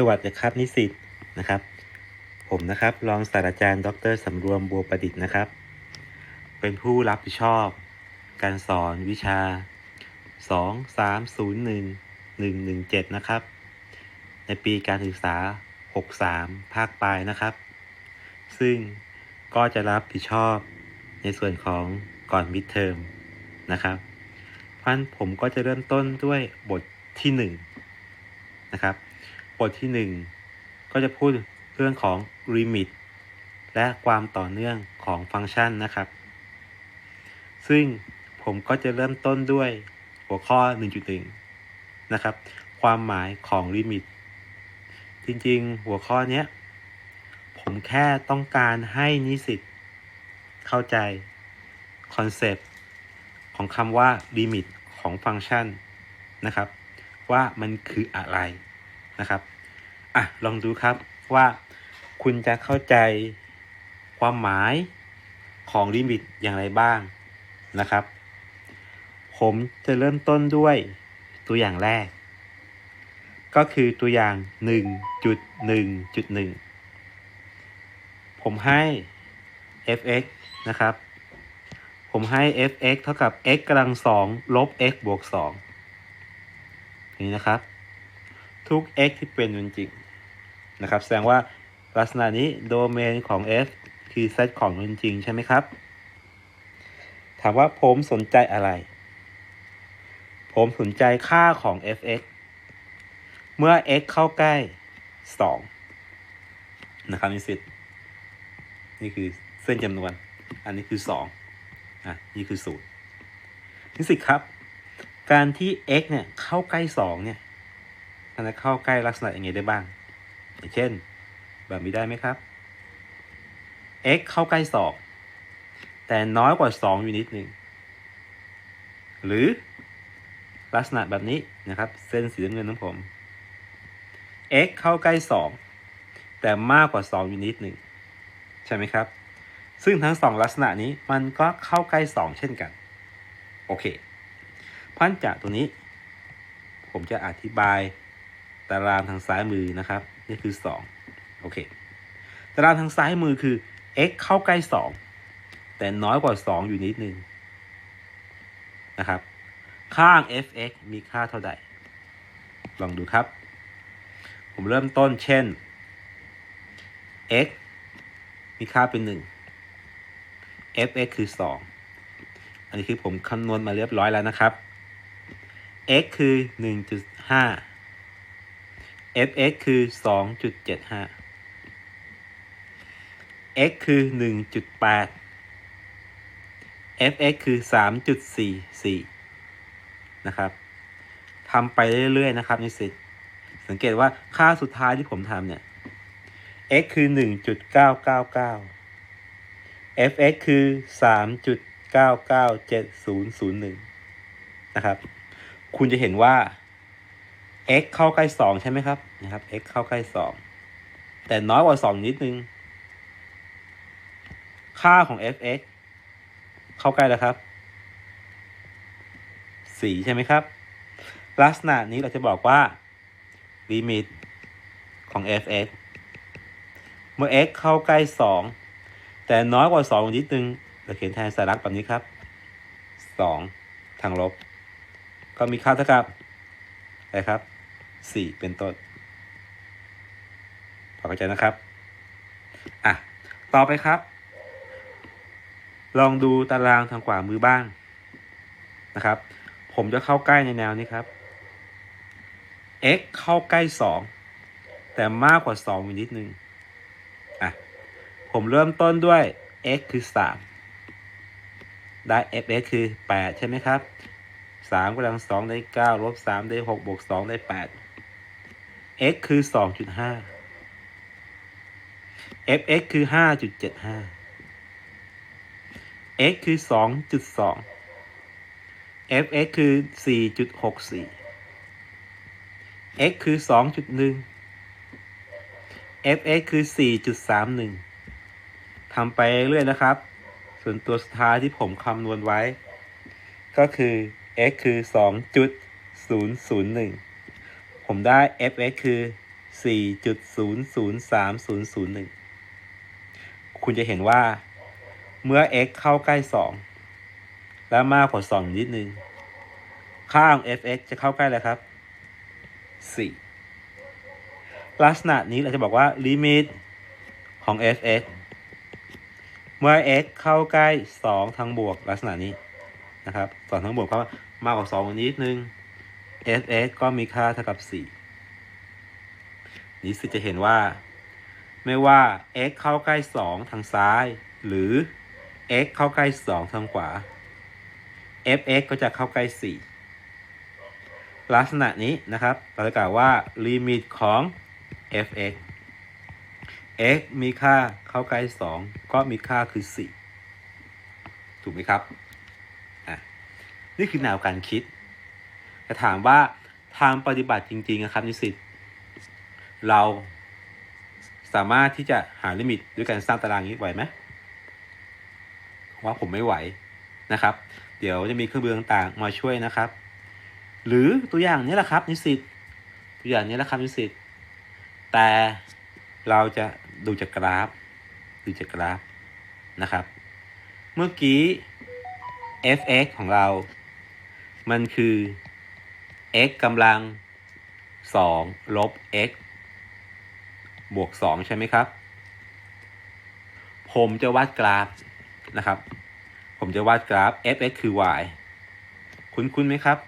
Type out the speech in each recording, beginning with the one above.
สวัสดีครับนิสิตนะครับ ผมนะครับรองศาสตราจารย์ ดรสำรวมบัวประดิษฐ์นะครับ เป็นผู้รับผิดชอบ การสอนวิชา 2 3 0 1 1 1 7 นะครับ ในปีการศึกษา 63 ภาคปลายนะครับ ซึ่งก็จะรับผิดชอบในส่วนของก่อนมิดเทอมนะครับเพราะฉะนั้นผมก็จะเริ่มต้นด้วยบทที่ 1 นะครับ บทที่ 1 ก็จะพูดเรื่องของ limit และความต่อเนื่องของฟังก์ชันนะครับ ซึ่งผมก็จะเริ่มต้นด้วยหัวข้อ 1.1 นะครับ ความหมายของ limit จริงๆ หัวข้อนี้ผมแค่ต้องการให้นิสิตเข้าใจคอนเซปต์ของคำว่า limit ของฟังก์ชันนะครับ ว่ามันคืออะไรนะครับ อะลองดูครับว่าคุณจะเข้าใจความหมายของลิมิตอย่างไรบ้างนะครับ ผมจะเริ่มต้นด้วยตัวอย่างแรก ก็คือตัวอย่าง 1.1.1 ผมให้ fx นะครับ ผมให้ fx เท่ากับ x กำลังสองลบ x บวก2นี่นะครับ ทุก x ที่เป็นจริงนะครับ แสดงว่าลักษณะนี้โดเมนของ f คือเซตของจริงใช่ไหมครับ ถามว่าผมสนใจอะไร ผมสนใจค่าของ fx เมื่อ x เข้าใกล้ 2 นะครับนิสิตนี่คือเส้นจำนวน อันนี้คือ2อะนี่คือ 0นิสิตครับ การที่ x เนี่ยเข้าใกล้ 2 เนี่ย มันจะเข้าใกล้ลักษณะอย่างไงได้บ้าง อย่างเช่น แบบนี้ได้ไหมครับ x เข้าใกล้2แต่น้อยกว่า 2 อยู่นิดหนึ่ง หรือลักษณะแบบนี้นะครับ เส้นสีน้ำเงินของผม x เข้าใกล้ 2 แต่มากกว่า 2 อยู่นิดหนึ่ง ใช่ไหมครับ ซึ่งทั้งสองลักษณะนี้มันก็เข้าใกล้ 2 เช่นกัน โอเค พันจากตัวนี้ ผมจะอธิบาย ตารางทางซ้ายมือนะครับ นี่คือ 2 โอเค ตารางทางซ้ายมือคือ x เข้าใกล้ 2 แต่น้อยกว่า 2 อยู่นิดนึงนะครับ ข้าง fx มีค่าเท่าใด ลองดูครับ ผมเริ่มต้นเช่น x มีค่าเป็น 1 fx คือ 2 อันนี้คือผมคำนวณมาเรียบร้อยแล้วนะครับ x คือ 1.5 fx คือ 2.75 x คือ 1.8 fx คือ 3.44 นะครับทำไปเรื่อยๆ นะครับนิสิตสังเกตว่าค่าสุดท้ายที่ผมทำเนี่ย x คือ 1.999 fx คือ 3.997001 นะครับ คุณจะเห็นว่า x เข้าใกล้2ใช่ไหมครับนะครับ x เข้าใกล้2แต่น้อยกว่า2นิดนึง ค่าของ fx เข้าใกล้แล้วครับ4ใช่ไหมครับ ลักษณะนี้เราจะบอกว่าลิมิตของ fx เมื่อ x เข้าใกล้2แต่น้อยกว่า2นิดนึงเราเขียนแทนสารักแบบนี้ครับ2ทางลบ ก็มีค่าเท่ากับอะไรครับ 4เป็นต้นพอเข้าใจนะครับ อะ ต่อไปครับ ลองดูตารางทางขวามือบ้างนะครับ ผมจะเข้าใกล้ในแนวนี้ครับ x เข้าใกล้ 2 แต่มากกว่า2อยู่นิดนึง อะ ผมเริ่มต้นด้วย x คือ 3 ได้ fx คือ 8 ใช่ไหมครับ3กำลัง2ได้ 9 ลบ 3 ได้ 6 บวก 2 ได้ 8 x คือ 2.5 fx คือ 5.75 x คือ 2.2 fx คือ 4.64 x คือ 2.1 fx คือ 4.31 ทำไปเรื่อยนะครับ ส่วนตัวสุดท้ายที่ผมคำนวณไว้ ก็คือ x คือ 2.001 ผมได้ fx คือสี่จุดศูนย์ศูนย์สามศูนย์ศูนย์หนึ่งคุณจะเห็นว่า เมื่อ x เข้าใกล้สองและมากกว่าสองนิดนึง ค่าของ f(x) จะเข้าใกล้แล้วครับสี่ลักษณะนี้เราจะบอกว่าลิมิตของ f(x) เมื่อ x เข้าใกล้สองทางบวกลักษณะนี้นะครับสองทางบวกก็มากกว่าสองนิดนึง f(x) ก็มีค่าเท่ากับสี่นี้สิจะเห็นว่า ไม่ว่า x เข้าใกล้สองทางซ้าย หรือ x เข้าใกล้สองทางขวา f(x) ก็จะเข้าใกล้สี่ลักษณะนี้นะครับ เราจะกล่าวว่าลิมิตของ f(x) x มีค่าเข้าใกล้สองก็มีค่าคือสี่ถูกไหมครับ อะ นี่คือแนวการคิด แต่ถามว่าทางปฏิบัติจริงๆนะครับนิสิตเราสามารถที่จะหาลิมิตด้วยการสร้างตารางนี้ไหวไหมว่าผมไม่ไหวนะครับ เดี๋ยวจะมีเครื่องมือต่างๆมาช่วยนะครับ หรือตัวอย่างนี้แหละครับ นิสิตตัวอย่างนี้แหละครับนิสิตแต่เราจะดูจากกราฟ ดูจากกราฟนะครับ เมื่อกี้ f(x) ของเรา มันคือ x กำลัง 2 ลบ x บวก 2 ใช่ไหมครับ ผมจะวาดกราฟนะครับ ผมจะวาดกราฟ f(x) คือ y คุ้นๆไหมครับ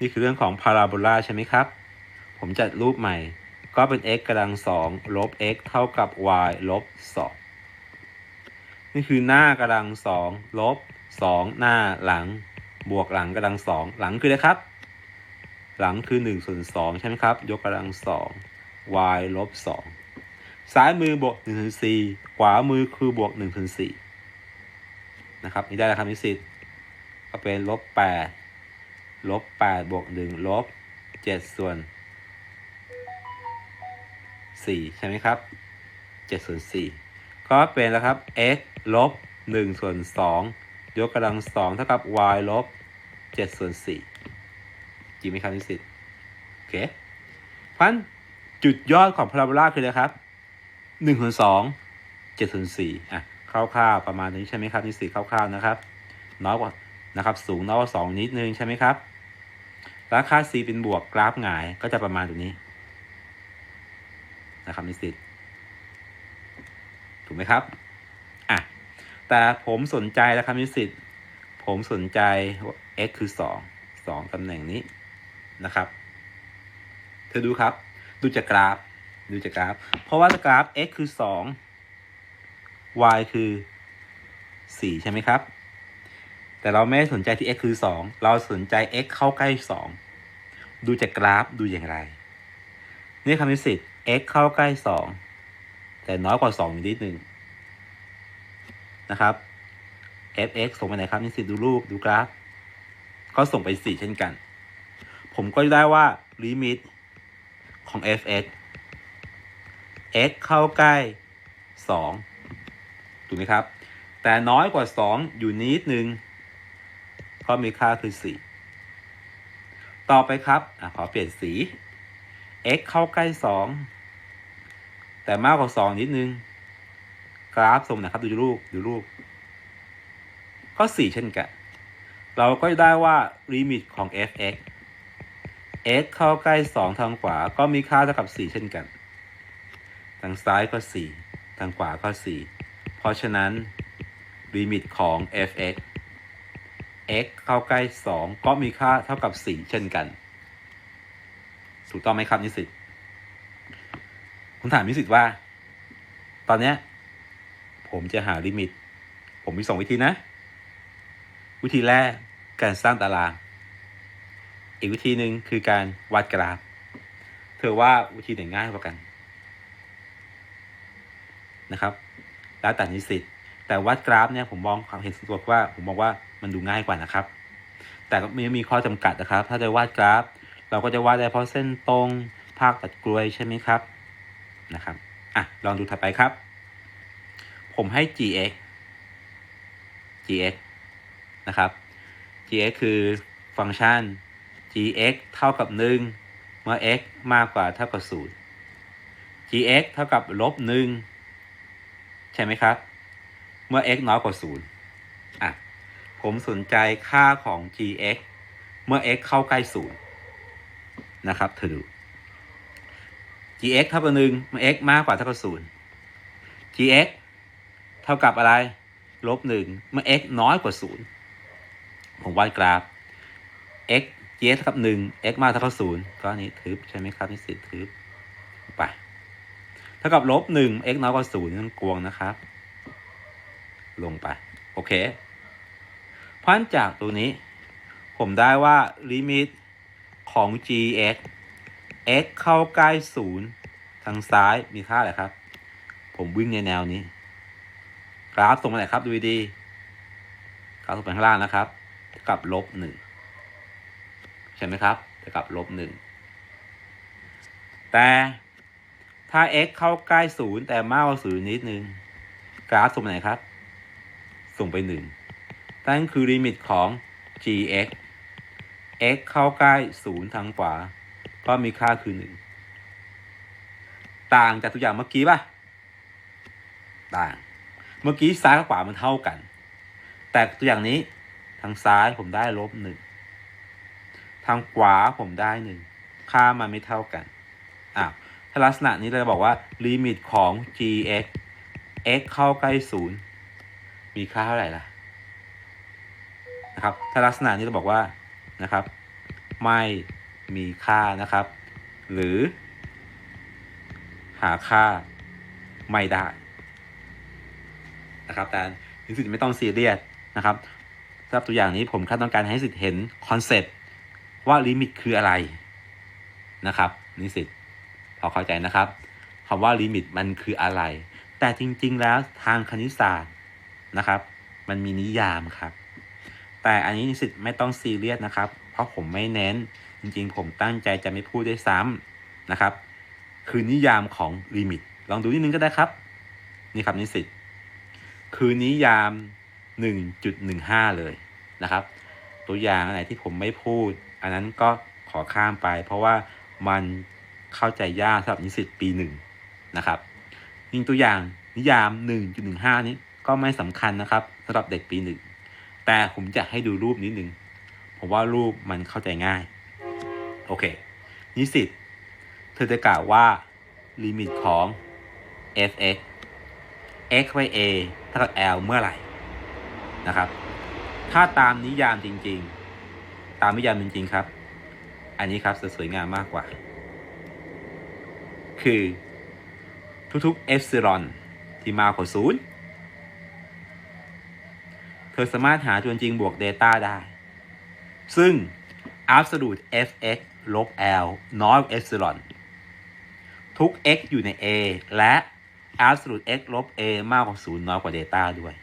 นี่คือเรื่องของพาราโบลาใช่ไหมครับ ผมจัดรูปใหม่ ก็เป็น x กำลัง 2 ลบ x เท่ากับ y ลบ 2 นี่คือหน้ากำลัง 2 ลบ 2 หน้าหลัง บวกหลังกำลัง 2 หลังคืออะไรครับ หลังคือ1ส่วน2ใช่ไหมครับ ยกกำลัง 2 y ลบ 2 ซ้ายมือบวก1ส่วน4ขวามือคือบวก1ส่วน4นะครับ นี่ได้แล้วครับนิสิตก็เป็นลบ8ลบ8บวก1ลบ7ส่วน4ใช่ไหมครับ7ส่วน4ก็เป็นแล้วครับ x ลบ1ส่วน2ยกกำลัง2เท่ากับ y ลบ7ส่วน4 จริงไหมครับนิสิตโอเคเพราะฉะนั้นจุดยอดของพาราโบลาคืออะไรครับ1ส่วน2 7ส่วน4อะคร่าวๆประมาณนี้ใช่ไหมครับนิสิตคร่าวๆนะครับน้อยกว่านะครับ สูงน้อยกว่า2นิดนึงใช่ไหมครับราคา c เป็นบวกกราฟหงายก็จะประมาณตรงนี้นะครับนิสิตถูกไหมครับอะแต่ผมสนใจแล้วครับนิสิตผมสนใจ x คือ 2 2ตำแหน่งนี้ นะครับ เธอดูครับ ดูจากกราฟ ดูจากกราฟ เพราะว่ากราฟ x คือ 2 y คือ 4 ใช่ไหมครับ แต่เราไม่สนใจที่ x คือ 2 เราสนใจ x เข้าใกล้ 2 ดูจากกราฟดูอย่างไร นี่คำนิสิต x เข้าใกล้ 2 แต่น้อยกว่า2อยู่นิดหนึ่งนะครับ fx ส่งไปไหนครับนิสิตดูรูปดูกราฟ ก็ส่งไป 4 เช่นกัน ผมก็ได้ว่าลิมิตของ fx x เข้าใกล้ 2 ถูกไหมครับ แต่น้อยกว่า 2 อยู่นิดนึงก็มีค่าคือ 4 ต่อไปครับอขอเปลี่ยนสี x เข้าใกล้ 2 แต่มากกว่า 2 นิดนึง กราฟส่งนะครับ ดูรูปดูรูปก็ 4 เช่นกัน เราก็ได้ว่าลิมิตของ f(x) x เข้าใกล้ 2 ทางขวา ก็มีค่าเท่ากับ 4 เช่นกัน ทางซ้ายก็ 4 ทางขวาก็ 4 เพราะฉะนั้นลิมิตของ f(x) x เข้าใกล้ 2 ก็มีค่าเท่ากับ 4 เช่นกัน ถูกต้องไหมครับนิสิตผมถามนิสิตว่า ตอนเนี้ยผมจะหาลิมิต ผมมีสองวิธีนะ วิธีแรกการสร้างตาราง อีกวิธีหนึ่งคือการวาดกราฟ เธอว่าวิธีไหนง่ายกว่ากันนะครับ แล้วแต่นิสิตแต่วาดกราฟเนี่ยผมมองความเห็นส่วนตัวว่าผมมองว่ามันดูง่ายกว่านะครับ แต่ก็มีมีข้อจำกัดนะครับ ถ้าจะวาดกราฟ เราก็จะวาดได้เพราะเส้นตรงภาคตัดกลวยใช่ไหมครับนะครับอะลองดูถัดไปครับ ผมให้ gx gx นะครับ gx คือฟังก์ชัน gx เท่ากับ 1 เมื่อ x มากกว่าเท่ากับ gx เท่ากับลบหนึ่งใช่ไหมครับ เมื่อ x น้อยกว่าศูนย์อะ ผมสนใจค่าของ gx เมื่อ x เข้าใกล้ศูนย์นะครับเธอดู gx เท่ากับหนึ่งเมื่อ x มากกว่าเท่ากับศูนย์ gx เท่ากับอะไรลบหนึ่งเมื่อ x น้อยกว่าศูนย์ผมวาดกราฟ x gx เท่ากับหนึ่ง x มากเท่ากับศูนย์ก็อันนี้ทึบใช่ไหมครับนี่สิทึบไปเท่ากับลบหนึ่ง x น้อยกว่าศูนย์นั่นกวงนะครับ ลงไป โอเคเพราะฉะนั้นจากตัวนี้ ผมได้ว่าลิมิตของ gx x เข้าใกล้ศูนย์ทางซ้ายมีค่าอะไรครับ ผมวิ่งในแนวนี้ กราฟส่งมาไหนครับดูดีกราฟส่งไปข้างล่างนะครับ กับลบหนึ่ง ใช่ไหมครับเท่ากับลบหนึ่งแต่ถ้า x เข้าใกล้ศูนย์แต่มากกว่าศูนย์นิดนึง กราฟส่งไปไหนครับ ส่งไปหนึ่งนั่นคือลิมิตของ gx x เข้าใกล้ศูนย์ทางขวา ก็มีค่าคือหนึ่งต่างจากตัวอย่างเมื่อกี้ป่ะ ต่าง เมื่อกี้ซ้ายกับขวามันเท่ากัน แต่ตัวอย่างนี้ทางซ้ายผมได้ลบหนึ่ง ทางขวาผมได้หนึ่งค่ามันไม่เท่ากันอ้าวถ้าลักษณะนี้เราจะบอกว่าลิมิตของ gx x เข้าใกล้ศูนย์มีค่าเท่าไหร่ล่ะนะครับถ้าลักษณะนี้เราบอกว่านะครับไม่มีค่านะครับ หรือ หาค่าไม่ได้นะครับแต่นิสิตไม่ต้องซีเรียสนะครับสำหรับตัวอย่างนี้ผมแค่ต้องการให้นิสิตเห็นคอนเซ็ปต์ ว่าลิมิตคืออะไรนะครับ นิสิตพอเข้าใจนะครับคำว่าลิมิตมันคืออะไร แต่จริง ๆ แล้วทางคณิตศาสตร์นะครับ มันมีนิยามครับ แต่อันนี้นิสิตไม่ต้องซีเรียสนะครับ เพราะผมไม่เน้นจริง ๆ ผมตั้งใจจะไม่พูดด้วยซ้ำนะครับ คือนิยามของลิมิต ลองดูนิดนึงก็ได้ครับ นี่ครับนิสิตคือนิยาม 1.15 เลยนะครับ ตัวอย่างอันไหนที่ผมไม่พูด อันนั้นก็ขอข้ามไป เพราะว่ามันเข้าใจยากสำหรับนิสิตปีหนึ่งนะครับยิงตัวอย่างนิยาม 1.15 นี้ก็ไม่สำคัญนะครับสำหรับเด็กปีหนึ่งแต่ผมจะให้ดูรูปนิดนึงผมว่ารูปมันเข้าใจง่าย โอเค นิสิต เธอจะกล่าวว่าลิมิตของ f(x) x ไป a เท่ากับ l เมื่อไหร่นะครับ ถ้าตามนิยามจริง ๆ ตามนิยามจริงๆครับ อันนี้ครับจะสวยงามมากกว่า คือทุกๆเอฟซิลอนที่มากกว่าศูนย์เธอสามารถหาจวนจริงบวก Data ได้ ซึ่ง absolute fx ลบ l น้อยกว่าเอฟซิลอนทุก x อยู่ใน a และ absolute x ลบ a มากกว่าศูนย์น้อยกว่า Data ด้วย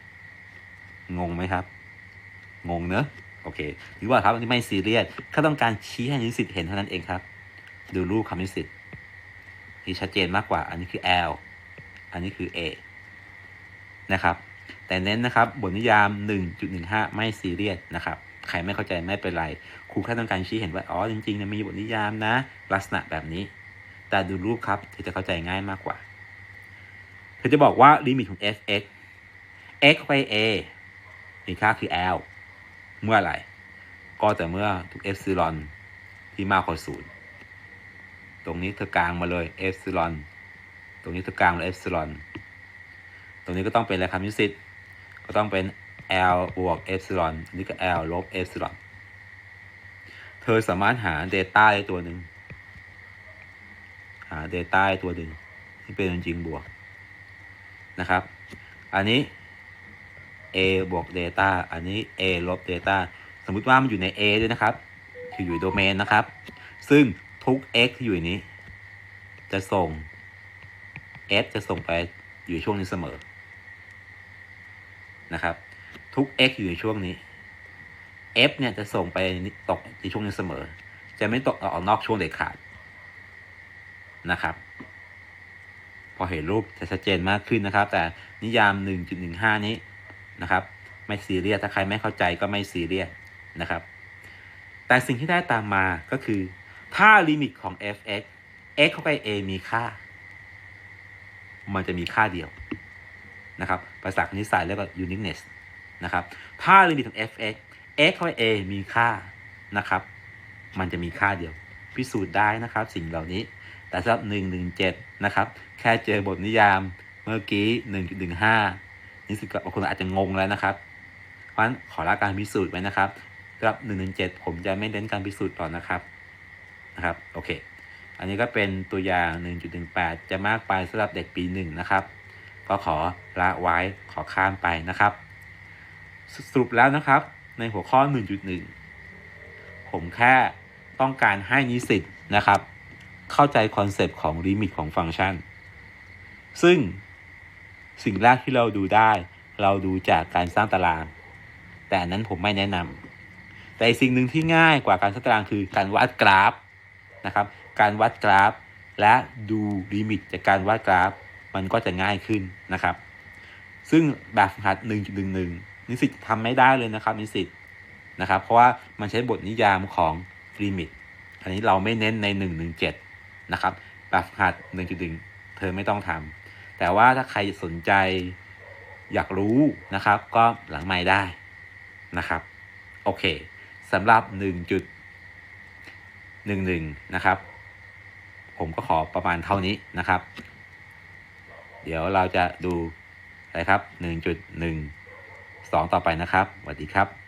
งงไหมครับ งงเนอะ โอเคหรือว่าครับอันนี้ไม่ซีเรียสแค่ต้องการชี้ให้นิสิตเห็นเท่านั้นเองครับ ดูรูปคำนิสิตที่ชัดเจนมากกว่า อันนี้คือ L อันนี้คือ A นะครับ แต่เน้นนะครับ บทนิยาม 1.15 ไม่ซีเรียสนะครับ ใครไม่เข้าใจไม่เป็นไร ครูแค่ต้องการชี้เห็นว่า อ๋อ จริงๆนะมีบทนิยามนะ ลักษณะแบบนี้ แต่ดูรูปครับจะเข้าใจง่ายมากกว่าเธอจะบอกว่าลิมิตของ f(x) x ไป a มีค่าคือ L เมื่อไหร่ ก็แต่เมื่อทุกเอฟซิลอนที่มากกว่าศูนย์ตรงนี้เธอกลางมาเลยเอฟซิลอนตรงนี้เธอกลางเลยเอฟซิลอนตรงนี้ก็ต้องเป็นอะไรครับนิสิตก็ต้องเป็น L บวกเอฟซิลอนนี่ก็ L ลบเอฟซิลอนเธอสามารถหา Data ได้ตัวหนึ่งหา Data ได้ตัวหนึ่งที่เป็นจริงบวกนะครับ อันนี้ a บวก data อันนี้ a ลบ data สมมุติว่ามันอยู่ใน a ด้วยนะครับคืออยู่โดเมนนะครับ ซึ่งทุก x ที่อยู่ในนี้ จะส่ง f จะส่งไปอยู่ช่วงนี้เสมอนะครับ ทุก x อยู่ในช่วงนี้ f เนี่ยจะส่งไปตกในช่วงนี้เสมอ จะไม่ตกออกนอกช่วงเด็ดขาดนะครับ พอเห็นรูปจะชัดเจนมากขึ้นนะครับ แต่นิยาม 1.15 นี้ นะครับ ไม่ซีเรียสถ้าใครไม่เข้าใจก็ไม่ซีเรียสนะครับ แต่สิ่งที่ได้ตามมาก็คือถ้าลิมิตของ f(x) x เข้าไป a มีค่า มันจะมีค่าเดียวนะครับ ภาษาคณิตศาสตร์เรียกว่า uniqueness นะครับ ถ้าลิมิตของ f(x) x เข้าไป a มีค่านะครับ มันจะมีค่าเดียว พิสูจน์ได้นะครับ สิ่งเหล่านี้ แต่สำหรับ 117 นะครับ แค่เจอบทนิยามเมื่อกี้ 1.15 นี่สิบางคนอาจจะงงแล้วนะครับ เพราะฉะนั้นขอละการพิสูจน์ไว้นะครับสำหรับ117ผมจะไม่เน้นการพิสูจน์ต่อนะครับนะครับโอเค อันนี้ก็เป็นตัวอย่าง 1.18 จะมากไปสำหรับเด็กปีหนึ่งนะครับ ก็ขอละไว้ขอข้ามไปนะครับสสรุปแล้วนะครับในหัวข้อ 1.1 ผมแค่ต้องการให้นิสิตนะครับ เข้าใจคอนเซปต์ของลิมิตของฟังก์ชัน ซึ่ง สิ่งแรกที่เราดูได้ เราดูจากการสร้างตาราง แต่อันนั้นผมไม่แนะนำแต่อีสิ่งหนึ่งที่ง่ายกว่าการสร้างตารางคือการวาดกราฟนะครับ การวัดกราฟ และดูลิมิตจากการวาดกราฟ มันก็จะง่ายขึ้นนะครับ ซึ่งแบบฝึกหัด 1.11 นิสิตทำไม่ได้เลยนะครับนิสิตนะครับ เพราะว่ามันใช้บทนิยามของลิมิตอันนี้เราไม่เน้นใน 117 นะครับแบบฝึกหัด 1.1 เธอไม่ต้องทำ แต่ว่าถ้าใครสนใจอยากรู้นะครับ ก็หลังไม้ได้นะครับ โอเคสำหรับ 1.11 นะครับ ผมก็ขอประมาณเท่านี้นะครับ เดี๋ยวเราจะดูอะไรครับ 1.1 2 ต่อไปนะครับสวัสดีครับ